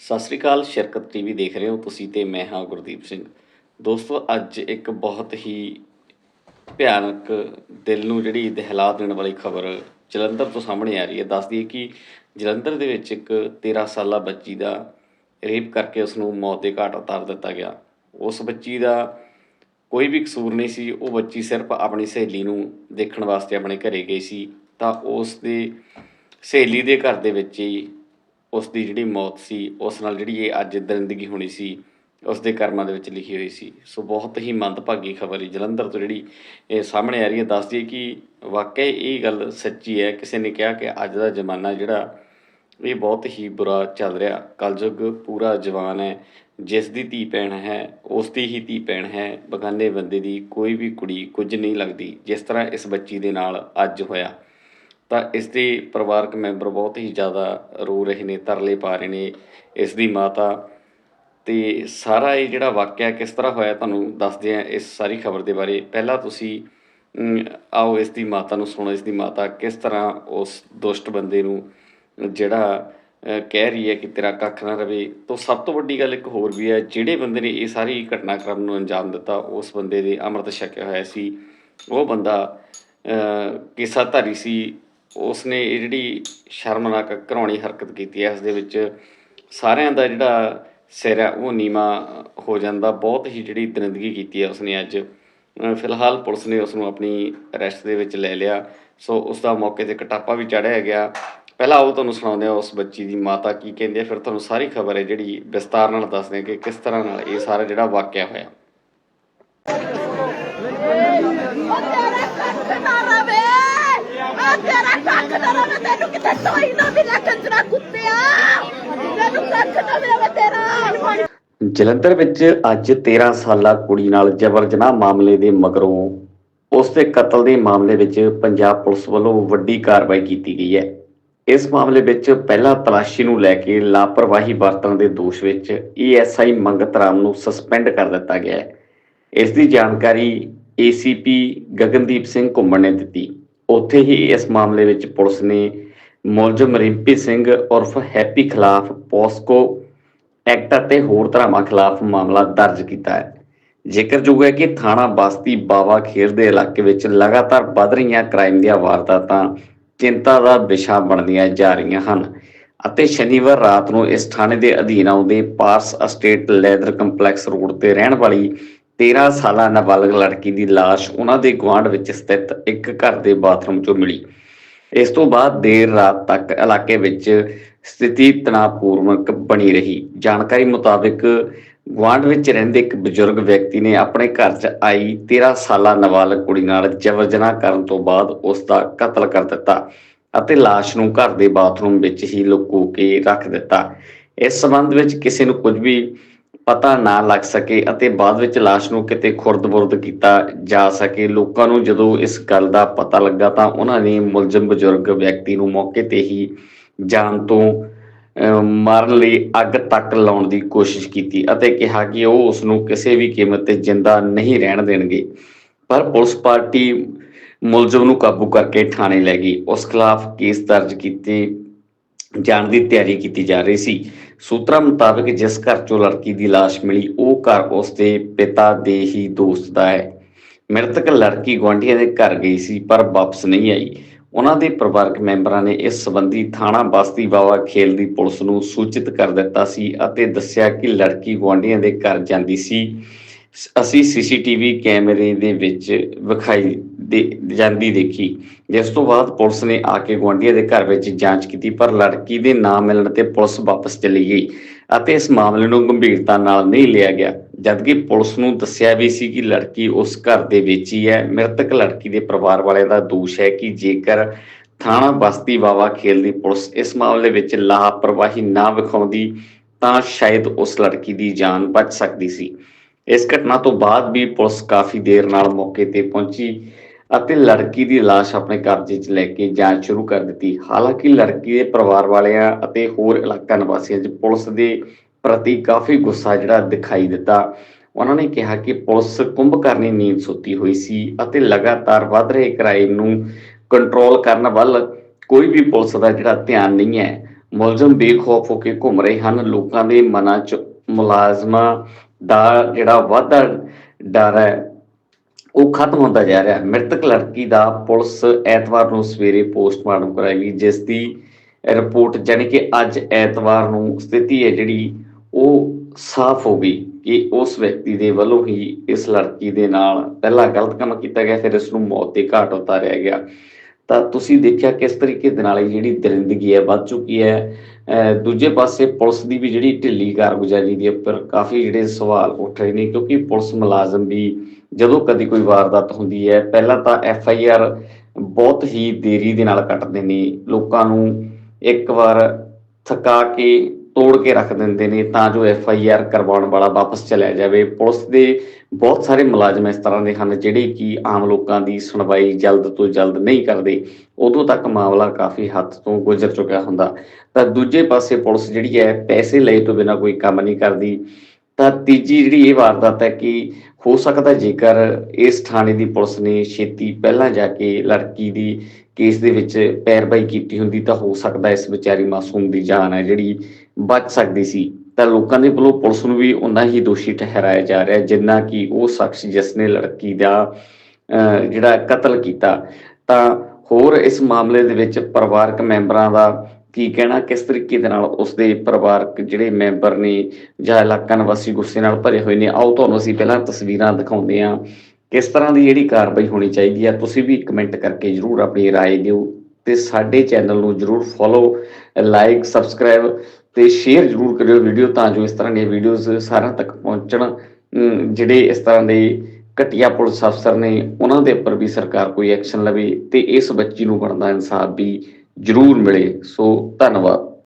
ਸਤਿ ਸ੍ਰੀ ਅਕਾਲ, ਸ਼ਰਕਤ TV ਦੇਖ ਰਹੇ ਹੋ ਤੁਸੀਂ ਤੇ ਮੈਂ ਹਾਂ ਗੁਰਦੀਪ ਸਿੰਘ। ਦੋਸਤੋ, ਅੱਜ ਇੱਕ ਬਹੁਤ ਹੀ ਭਿਆਨਕ ਦਿਲ ਨੂੰ ਜਿਹੜੀ ਦਹਿਲਾ ਦੇਣ ਵਾਲੀ ਖਬਰ ਜਲੰਧਰ ਤੋਂ ਸਾਹਮਣੇ ਆ ਰਹੀ ਹੈ। ਦੱਸਦੀ ਹੈ ਕਿ ਜਲੰਧਰ ਦੇ ਵਿੱਚ ਇੱਕ 13 ਸਾਲਾ ਬੱਚੀ ਦਾ ਰੇਪ ਕਰਕੇ ਉਸ ਨੂੰ ਮੌਤ ਦੇ ਘਾਟ ਉਤਾਰ ਦਿੱਤਾ ਗਿਆ। ਉਸ ਬੱਚੀ ਦਾ ਕੋਈ ਵੀ ਕਸੂਰ ਨਹੀਂ ਸੀ। ਉਹ ਬੱਚੀ ਸਿਰਫ ਆਪਣੀ ਸਹੇਲੀ ਨੂੰ ਦੇਖਣ ਵਾਸਤੇ ਆਪਣੇ ਘਰੇ ਗਈ ਸੀ। ਤਾਂ ਉਸ ਦੀ ਸਹੇਲੀ ਦੇ ਘਰ ਦੇ ਵਿੱਚ ਹੀ ਉਸ ਦੀ ਜਿਹੜੀ ਮੌਤ ਸੀ, ਉਸ ਨਾਲ ਜਿਹੜੀ ਇਹ ਅੱਜ ਦਰਿੰਦਗੀ ਹੋਣੀ ਸੀ ਉਸ ਦੇ ਕਰਮਾਂ ਦੇ ਵਿੱਚ ਲਿਖੀ ਹੋਈ ਸੀ। ਸੋ ਬਹੁਤ ਹੀ ਮੰਦਭਾਗੀ ਖਬਰ ਹੈ। ਜਲੰਧਰ ਤੋਂ ਜਿਹੜੀ ਇਹ ਸਾਹਮਣੇ ਆ ਰਹੀ ਹੈ ਦੱਸਦੀ ਹੈ ਕਿ ਵਾਕਈ ਇਹ ਗੱਲ ਸੱਚੀ ਹੈ। ਕਿਸੇ ਨੇ ਕਿਹਾ ਕਿ ਅੱਜ ਦਾ ਜ਼ਮਾਨਾ ਜਿਹੜਾ, ਇਹ ਬਹੁਤ ਹੀ ਬੁਰਾ ਚੱਲ ਰਿਹਾ। ਕਲਯੁੱਗ ਪੂਰਾ ਜਵਾਨ ਹੈ। ਜਿਸ ਦੀ ਧੀ ਭੈਣ ਹੈ, ਉਸ ਦੀ ਹੀ ਧੀ ਭੈਣ ਹੈ। ਬਗਾਨੇ ਬੰਦੇ ਦੀ ਕੋਈ ਵੀ ਕੁੜੀ ਕੁਝ ਨਹੀਂ ਲੱਗਦੀ, ਜਿਸ ਤਰ੍ਹਾਂ ਇਸ ਬੱਚੀ ਦੇ ਨਾਲ ਅੱਜ ਹੋਇਆ। ਤਾਂ ਇਸ ਦੇ ਪਰਿਵਾਰਕ ਮੈਂਬਰ ਬਹੁਤ ਹੀ ਜ਼ਿਆਦਾ ਰੋ ਰਹੇ ਨੇ, ਤਰਲੇ ਪਾ ਰਹੇ ਨੇ ਇਸ ਦੀ ਮਾਤਾ। ਤੇ ਸਾਰਾ ਇਹ ਜਿਹੜਾ ਵਾਕਿਆ ਕਿਸ ਤਰ੍ਹਾਂ ਹੋਇਆ ਤੁਹਾਨੂੰ ਦੱਸਦੇ ਆ ਇਸ ਸਾਰੀ ਖਬਰ ਦੇ ਬਾਰੇ। ਪਹਿਲਾਂ ਤੁਸੀਂ ਆਓ ਇਸ ਦੀ ਮਾਤਾ ਨੂੰ ਸੁਣੋ, ਇਸ ਦੀ ਮਾਤਾ ਕਿਸ ਤਰ੍ਹਾਂ ਉਸ ਦੁਸ਼ਟ ਬੰਦੇ ਨੂੰ, ਜਿਹੜਾ ਕਹਿ ਰਹੀ ਹੈ ਕਿ ਤੇਰਾ ਕੱਖ ਨਾ ਰਵੇ। ਤੋਂ ਸਭ ਤੋਂ ਵੱਡੀ ਗੱਲ ਇੱਕ ਹੋਰ ਵੀ ਹੈ, ਜਿਹੜੇ ਬੰਦੇ ਨੇ ਇਹ ਸਾਰੀ ਘਟਨਾਕ੍ਰਮ ਨੂੰ ਅੰਜਾਮ ਦਿੱਤਾ, ਉਸ ਬੰਦੇ ਦੇ ਅੰਮ੍ਰਿਤ ਛਕਿਆ ਹੋਇਆ ਸੀ। ਉਹ ਬੰਦਾ ਕੇਸਾਧਾਰੀ ਸੀ ਧਾਰੀ ਸੀ ਉਸਨੇ ਇਹ ਜਿਹੜੀ ਸ਼ਰਮਨਾਕ ਘਰਾਉਣੀ ਹਰਕਤ ਕੀਤੀ ਹੈ, ਇਸ ਦੇ ਵਿੱਚ ਸਾਰਿਆਂ ਦਾ ਜਿਹੜਾ ਸਿਰ ਹੈ, ਉਹ ਨੀਵਾ ਹੋ ਜਾਂਦਾ। ਬਹੁਤ ਹੀ ਜਿਹੜੀ ਦਰਿੰਦਗੀ ਕੀਤੀ ਹੈ ਉਸਨੇ ਅੱਜ। ਫਿਲਹਾਲ ਪੁਲਿਸ ਨੇ ਉਸ ਨੂੰ ਆਪਣੀ ਅਰੈਸਟ ਦੇ ਵਿੱਚ ਲੈ ਲਿਆ। ਸੋ ਉਸ ਦਾ ਮੌਕੇ ਤੇ ਕਟਾਪਾ ਵੀ ਚੜ੍ਹਾਇਆ ਗਿਆ। ਪਹਿਲਾਂ ਉਹ ਤੁਹਾਨੂੰ ਸੁਣਾਉਂਦੇ ਆ ਉਸ ਬੱਚੀ ਦੀ ਮਾਤਾ ਕੀ ਕਹਿੰਦੀ ਹੈ। ਫਿਰ ਤੁਹਾਨੂੰ ਸਾਰੀ ਖਬਰ ਹੈ ਜਿਹੜੀ ਵਿਸਤਾਰ ਨਾਲ ਦੱਸਦੇ ਹਾਂ ਕਿ ਕਿਸ ਤਰ੍ਹਾਂ ਨਾਲ ਇਹ ਸਾਰਾ ਜਿਹੜਾ ਵਾਕਿਆ ਹੋਇਆ। ਤੇਰਾ ਨਾ ਰਵੇ ਤੈਨੂੰ ਕਿਤੇ ਤੋਈ ਨਾ ਮਿਲੇ ਕੰਜਰਾ ਕੁੱਤਿਆ। ਤੈਨੂੰ ਕੱਖ ਨਾ ਮਿਲੇ ਤੇਰਾ। ਜਲੰਧਰ ਵਿੱਚ ਅੱਜ 13 ਸਾਲਾ ਕੁੜੀ ਨਾਲ ਜਬਰ ਜਨਾਹ ਮਾਮਲੇ ਦੇ ਮਗਰੋਂ ਉਸ ਦੇ ਕਤਲ ਦੇ ਮਾਮਲੇ ਵਿੱਚ ਪੰਜਾਬ ਪੁਲਿਸ ਵੱਲੋਂ ਵੱਡੀ ਕਾਰਵਾਈ ਕੀਤੀ ਗਈ ਹੈ। ਇਸ ਮਾਮਲੇ ਵਿੱਚ ਪਹਿਲਾਂ ਤਲਾਸ਼ੀ ਨੂੰ ਲੈ ਕੇ ਲਾਪਰਵਾਹੀ ਵਰਤਣ ਦੇ ਦੋਸ਼ ਵਿੱਚ ਏਐਸਆਈ ਮੰਗਤ ਰਾਮ ਨੂੰ ਸਸਪੈਂਡ ਕਰ ਦਿੱਤਾ ਗਿਆ ਹੈ। ਇਸ ਦੀ ਜਾਣਕਾਰੀ ਏਸੀਪੀ ਗਗਨਦੀਪ ਸਿੰਘ ਘੁੰਮਣ ਨੇ ਦਿੱਤੀ। ਉੱਥੇ ਹੀ ਇਸ ਮਾਮਲੇ ਵਿੱਚ ਪੁਲਿਸ ਨੇ ਮੁਲਜ਼ਮ ਰਿੰਪੀ ਸਿੰਘ ਉਰਫ ਹੈਪੀ ਖਿਲਾਫ ਪੋਸਕੋ ਐਕਟ ਅਤੇ ਹੋਰ ਧਾਰਾਵਾਂ ਖਿਲਾਫ ਮਾਮਲਾ ਦਰਜ ਕੀਤਾ ਹੈ। ਜ਼ਿਕਰਯੋਗ ਹੈ ਕਿ ਥਾਣਾ ਬਸਤੀ ਬਾਵਾ ਖੇਰ ਦੇ ਇਲਾਕੇ ਵਿੱਚ ਲਗਾਤਾਰ ਵੱਧ ਰਹੀਆਂ ਕ੍ਰਾਈਮ ਦੀਆਂ ਵਾਰਦਾਤਾਂ ਚਿੰਤਾ ਦਾ ਵਿਸ਼ਾ ਬਣਦੀਆਂ ਜਾ ਰਹੀਆਂ ਹਨ ਅਤੇ ਸ਼ਨੀਵਾਰ ਰਾਤ ਨੂੰ ਇਸ ਥਾਣੇ ਦੇ ਅਧੀਨ ਆਉਂਦੇ Paras estate leather complex road ਤੇ ਰਹਿਣ ਵਾਲੀ 13 ਸਾਲਾਂ ਨਾਬਾਲਗ ਲੜਕੀ ਦੀ ਲਾਸ਼ ਉਹਨਾਂ ਦੇ ਗੁਆਂਢ ਵਿੱਚ ਸਥਿਤ ਇੱਕ ਘਰ ਦੇ ਬਾਥਰੂਮ 'ਚੋਂ ਮਿਲੀ। ਇਸ ਤੋਂ ਬਾਅਦ ਦੇਰ ਰਾਤ ਤੱਕ ਇਲਾਕੇ ਵਿੱਚ ਸਥਿਤੀ ਤਣਾਅਪੂਰਵਕ ਬਣੀ ਰਹੀ। ਜਾਣਕਾਰੀ ਮੁਤਾਬਕ ਗੁਆਂਢ ਵਿੱਚ ਰਹਿੰਦੇ ਇੱਕ ਬਜ਼ੁਰਗ ਵਿਅਕਤੀ ਨੇ ਆਪਣੇ ਘਰ 'ਚ ਆਈ 13 ਸਾਲਾ ਨਾਬਾਲਗ ਕੁੜੀ ਨਾਲ ਜਬਰ ਜਨਾਹ ਕਰਨ ਤੋਂ ਬਾਅਦ ਉਸ ਦਾ ਕਤਲ ਕਰ ਦਿੱਤਾ ਅਤੇ ਲਾਸ਼ ਨੂੰ ਘਰ ਦੇ ਬਾਥਰੂਮ ਵਿੱਚ ਹੀ ਲੁਕੋ ਕੇ ਰੱਖ ਦਿੱਤਾ। ਇਸ ਸਬੰਧ ਵਿੱਚ ਕਿਸੇ ਨੂੰ ਕੁਝ ਵੀ ਪਤਾ ਨਾ ਲੱਗ ਸਕੇ ਅਤੇ ਬਾਅਦ ਵਿੱਚ ਲਾਸ਼ ਨੂੰ ਕਿਤੇ ਖੁਰਦ-ਬੁਰਦ ਕੀਤਾ ਜਾ ਸਕੇ। ਲੋਕਾਂ ਨੂੰ ਜਦੋਂ ਇਸ ਗੱਲ ਦਾ ਪਤਾ ਲੱਗਾ ਤਾਂ ਉਹਨਾਂ ਨੇ ਮੁਲਜ਼ਮ ਬਜ਼ੁਰਗ ਵਿਅਕਤੀ ਨੂੰ ਮੌਕੇ ਤੇ ਹੀ ਜਾਨ ਤੋਂ ਮਾਰਨ ਲਈ ਅੱਗ ਤੱਕ ਲਾਉਣ ਦੀ ਕੋਸ਼ਿਸ਼ ਕੀਤੀ ਅਤੇ ਕਿਹਾ ਕਿ ਉਹ ਉਸ ਨੂੰ ਕਿਸੇ ਵੀ ਕੀਮਤ ਤੇ ਜਿੰਦਾ ਨਹੀਂ ਰਹਿਣ ਦੇਣਗੇ। ਪਰ ਪੁਲਿਸ ਪਾਰਟੀ ਮੁਲਜ਼ਮ ਨੂੰ ਕਾਬੂ ਕਰਕੇ ਥਾਣੇ ਲੈ ਗਈ। ਉਸ ਖਿਲਾਫ ਕੇਸ ਦਰਜ ਕੀਤੇ ਜਾਣ ਦੀ ਤਿਆਰੀ ਕੀਤੀ ਜਾ ਰਹੀ ਸੀ। ਸੂਤਰਾਂ ਮੁਤਾਬਕ ਜਿਸ ਘਰ ਚੋਂ ਲੜਕੀ ਦੀ ਲਾਸ਼ ਮਿਲੀ, ਉਹ ਘਰ ਉਸਦੇ ਪਿਤਾ ਦੇ ਹੀ ਦੋਸਤ ਦਾ ਹੈ। ਮ੍ਰਿਤਕ ਲੜਕੀ ਗੁਆਂਢੀਆਂ ਦੇ ਘਰ ਗਈ ਸੀ, ਪਰ ਵਾਪਸ ਨਹੀਂ ਆਈ। ਉਹਨਾਂ ਦੇ ਪਰਿਵਾਰਕ ਮੈਂਬਰਾਂ ਨੇ ਇਸ ਸੰਬੰਧੀ ਥਾਣਾ ਬਸਤੀ ਬਾਵਾ ਖੇਲ ਦੀ ਪੁਲਿਸ ਨੂੰ ਸੂਚਿਤ ਕਰ ਦਿੱਤਾ ਸੀ ਅਤੇ ਦੱਸਿਆ ਕਿ ਲੜਕੀ ਗੁਆਂਢੀਆਂ ਦੇ ਘਰ ਜਾਂਦੀ ਸੀ। ਅਸੀਂ ਸੀਸੀਟੀਵੀ ਕੈਮਰੇ ਦੇ ਵਿੱਚ ਵਿਖਾਈ ਦੇ, ਜਾਂਦੀ ਦੇਖੀ। ਜਿਸ ਤੋਂ ਬਾਅਦ ਪੁਲਿਸ ਨੇ ਆ ਕੇ ਗੁਆਂਢੀਆਂ ਦੇ ਘਰ ਵਿੱਚ ਜਾਂਚ ਕੀਤੀ, ਪਰ ਲੜਕੀ ਦੇ ਨਾ ਮਿਲਣ ਤੇ ਪੁਲਿਸ ਵਾਪਸ ਚਲੀ ਗਈ ਅਤੇ ਇਸ ਮਾਮਲੇ ਨੂੰ ਗੰਭੀਰਤਾ ਨਾਲ ਨਹੀਂ ਲਿਆ ਗਿਆ। ਜਦਕਿ ਪੁਲਿਸ ਨੂੰ ਦੱਸਿਆ ਵੀ ਸੀ ਕਿ ਲੜਕੀ ਉਸ ਘਰ ਦੇ ਵਿੱਚ ਹੀ ਹੈ, ਮ੍ਰਿਤਕ ਲੜਕੀ ਦੇ ਪਰਿਵਾਰ ਵਾਲਿਆਂ ਦਾ ਦੋਸ਼ ਹੈ ਕਿ ਜੇਕਰ ਥਾਣਾ ਬਸਤੀ ਬਾਵਾ ਖੇਲ ਦੀ ਪੁਲਿਸ ਇਸ ਮਾਮਲੇ ਵਿੱਚ ਲਾਪਰਵਾਹੀ ਨਾ ਵਿਖਾਉਂਦੀ, ਤਾਂ ਸ਼ਾਇਦ ਉਸ ਲੜਕੀ ਦੀ ਜਾਨ ਬਚ ਸਕਦੀ ਸੀ। ਇਸ ਘਟਨਾ ਤੋਂ ਬਾਅਦ ਵੀ ਪੁਲਿਸ ਕਾਫੀ ਦੇਰ ਨਾਲ ਮੌਕੇ ਤੇ ਪਹੁੰਚੀ ਅਤੇ ਲੜਕੀ ਦੀ ਲਾਸ਼ ਆਪਣੇ ਕਬਜ਼ੇ 'ਚ ਲੈ ਕੇ ਜਾਂਚ ਸ਼ੁਰੂ ਕਰ ਦਿੱਤੀ। ਹਾਲਾਂਕਿ ਲੜਕੀ ਦੇ ਪਰਿਵਾਰ ਵਾਲਿਆਂ ਅਤੇ ਹੋਰ ਇਲਾਕਾ ਨਿਵਾਸੀਆਂ 'ਚ ਪੁਲਿਸ ਦੇ ਪ੍ਰਤੀ ਕਾਫੀ ਗੁੱਸਾ ਜਿਹੜਾ ਦਿਖਾਈ ਦਿੱਤਾ। ਉਹਨਾਂ ਨੇ ਕਿਹਾ ਕਿ ਪੁਲਿਸ ਕੁੰਭਕਰਨੀ ਨੀਂਦ ਸੁੱਤੀ ਹੋਈ ਸੀ ਅਤੇ ਲਗਾਤਾਰ ਵੱਧ ਰਹੇ ਕ੍ਰਾਈਮ ਨੂੰ ਕੰਟਰੋਲ ਕਰਨ ਵੱਲ ਕੋਈ ਵੀ ਪੁਲਿਸ ਦਾ ਜਿਹੜਾ ਧਿਆਨ ਨਹੀਂ ਹੈ। ਮੁਲਜ਼ਮ ਬੇਖੌਫ ਹੋ ਕੇ ਘੁੰਮ ਰਹੇ ਹਨ। ਲੋਕਾਂ ਦੇ ਮਨਾਂ 'ਚ ਮੁਲਾਜ਼ਮਾਂ ਦਾ ਜਿਹੜਾ ਵਾਧਾ ਡਰ ਹੈ, ਉਹ ਖਤਮ ਹੁੰਦਾ ਜਾ ਰਿਹਾ ਮ੍ਰਿਤਕ ਲੜਕੀ ਦਾ ਪੁਲਿਸ ਐਤਵਾਰ ਨੂੰ ਸਵੇਰੇ ਪੋਸਟਮਾਰਟਮ ਕਰਾਏਗੀ, ਜਿਸ ਦੀ ਰਿਪੋਰਟ ਜਾਣੀ ਕਿ ਅੱਜ ਐਤਵਾਰ ਨੂੰ ਸਥਿਤੀ ਹੈ ਜਿਹੜੀ, ਉਹ ਸਾਫ਼ ਹੋ ਗਈ ਕਿ ਉਸ ਵਿਅਕਤੀ ਦੇ ਵੱਲੋਂ ਹੀ ਇਸ ਲੜਕੀ ਦੇ ਨਾਲ ਪਹਿਲਾਂ ਗਲਤ ਕੰਮ ਕੀਤਾ ਗਿਆ, ਫਿਰ ਇਸ ਨੂੰ ਮੌਤ ਦੇ ਘਾਟ ਉਤਾਰਿਆ ਗਿਆ। ਤਾਂ ਤੁਸੀਂ ਦੇਖਿਆ ਕਿਸ ਤਰੀਕੇ ਦੇ ਨਾਲ ਇਹ ਜਿਹੜੀ ਦਰਿੰਦਗੀ ਹੈ ਵੱਧ ਚੁੱਕੀ ਹੈ? ਦੂਜੇ ਪਾਸੇ ਪੁਲਿਸ ਦੀ ਵੀ ਜਿਹੜੀ ਢਿੱਲੀ ਕਾਰਗੁਜ਼ਾਰੀ ਦੀ ਉੱਪਰ ਕਾਫੀ ਜਿਹੜੇ ਸਵਾਲ ਉੱਠ ਰਹੇ ਨੇ, ਕਿਉਂਕਿ ਪੁਲਿਸ ਮੁਲਾਜ਼ਮ ਵੀ ਜਦੋਂ ਕਦੀ ਕੋਈ ਵਾਰਦਾਤ ਹੁੰਦੀ ਹੈ, ਪਹਿਲਾਂ ਤਾਂ ਐਫ ਆਈ ਆਰ ਬਹੁਤ ਹੀ ਦੇਰੀ ਦੇ ਨਾਲ ਕੱਟਦੇ ਨੇ। ਲੋਕਾਂ ਨੂੰ ਇੱਕ ਵਾਰ ਥਕਾ ਕੇ ਤੋੜ ਕੇ ਰੱਖ ਦਿੰਦੇ ਨੇ ਤਾਂ ਜੋ ਐਫ ਆਈ ਆਰ ਕਰਵਾਉਣ ਵਾਲਾ ਵਾਪਸ ਚਲਿਆ ਜਾਵੇ। ਪੁਲਿਸ ਦੇ ਬਹੁਤ ਸਾਰੇ ਮੁਲਾਜ਼ਮ ਇਸ ਤਰ੍ਹਾਂ ਦੇ ਹਨ ਜਿਹੜੇ ਕਿ ਆਮ ਲੋਕਾਂ ਦੀ ਸੁਣਵਾਈ ਜਲਦ ਤੋਂ ਜਲਦ ਨਹੀਂ ਕਰਦੇ। ਉਦੋਂ ਤੱਕ ਮਾਮਲਾ ਕਾਫੀ ਹੱਦ ਤੋਂ ਗੁਜ਼ਰ ਚੁੱਕਿਆ ਹੁੰਦਾ। ਤਾਂ ਦੂਜੇ ਪਾਸੇ ਪੁਲਿਸ ਜਿਹੜੀ ਹੈ ਪੈਸੇ ਲਏ ਤੋਂ ਬਿਨਾਂ ਕੋਈ ਕੰਮ ਨਹੀਂ ਕਰਦੀ। ਤਾਂ ਤੀਜੀ ਜਿਹੜੀ ਇਹ ਵਾਰਦਾਤ ਹੈ ਕਿ ਹੋ ਸਕਦਾ ਜੇਕਰ ਇਸ ਥਾਣੇ ਦੀ ਪੁਲਿਸ ਨੇ ਛੇਤੀ ਪਹਿਲਾਂ ਜਾ ਕੇ ਲੜਕੀ ਦੀ ਕੇਸ ਦੇ ਵਿੱਚ ਪੈਰਵਾਈ ਕੀਤੀ ਹੁੰਦੀ ਤਾਂ ਹੋ ਸਕਦਾ ਇਸ ਵਿਚਾਰੀ ਮਾਸੂਮ ਦੀ ਜਾਨ ਹੈ ਜਿਹੜੀ ਬਚ ਸਕਦੀ ਸੀ। ਤਾਂ ਲੋਕਾਂ ਦੇ ਵੱਲੋਂ ਪੁਲਿਸ ਨੂੰ ਵੀ ਉਨਾ ਹੀ ਦੋਸ਼ੀ ਠਹਿਰਾਇਆ ਜਾ ਰਿਹਾ ਜਿੰਨਾ ਕਿ ਉਹ ਸ਼ਖਸ ਜਿਸ ਨੇ ਲੜਕੀ ਦਾ ਅਹ, ਜਿਹੜਾ ਕਤਲ ਕੀਤਾ। ਤਾਂ ਹੋਰ ਇਸ ਮਾਮਲੇ ਦੇ ਵਿੱਚ ਪਰਿਵਾਰਕ ਮੈਂਬਰਾਂ ਦਾ ਕੀ ਕਹਿਣਾ ਕਿਸ ਤਰੀਕੇ ਦੇ ਨਾਲ ਉਸਦੇ ਪਰਿਵਾਰਕ ਜਿਹੜੇ ਮੈਂਬਰ ਨੇ ਜਾਂ ਇਲਾਕਾ ਨਿਵਾਸੀ ਗੁੱਸੇ ਨਾਲ ਭਰੇ ਹੋਏ ਨੇ ਆਓ ਤੁਹਾਨੂੰ ਅਸੀਂ ਪਹਿਲਾਂ ਤਸਵੀਰਾਂ ਦਿਖਾਉਂਦੇ ਹਾਂ ਕਿਸ ਤਰ੍ਹਾਂ ਦੀ ਜਿਹੜੀ ਕਾਰਵਾਈ ਹੋਣੀ ਚਾਹੀਦੀ ਹੈ ਤੁਸੀਂ ਵੀ ਕਮੈਂਟ ਕਰਕੇ ਜਰੂਰ ਆਪਣੀ رائے ਦਿਓ ਤੇ ਸਾਡੇ ਚੈਨਲ ਨੂੰ ਜਰੂਰ ਫੋਲੋ ਲਾਈਕ ਸਬਸਕ੍ਰਾਈਬ ਤੇ ਸ਼ੇਅਰ ਜਰੂਰ ਕਰਿਓ ਵੀਡੀਓ ਤਾਂ ਜੋ ਇਸ ਤਰ੍ਹਾਂ ਦੀਆਂ ਵੀਡੀਓਜ਼ ਸਾਰਿਆਂ ਤੱਕ ਪਹੁੰਚਣ ਅਮ, ਜਿਹੜੇ ਇਸ ਤਰ੍ਹਾਂ ਦੇ ਘਟੀਆ ਪੁਲਿਸ ਅਫਸਰ ਨੇ ਉਹਨਾਂ ਦੇ ਉੱਪਰ ਵੀ ਸਰਕਾਰ ਕੋਈ ਐਕਸ਼ਨ ਲਵੇ ਤੇ ਇਸ ਬੱਚੀ ਨੂੰ ਬਣਦਾ ਇਨਸਾਫ ਵੀ ਜਰੂਰ ਮਿਲੇ। ਸੋ ਧੰਨਵਾਦ।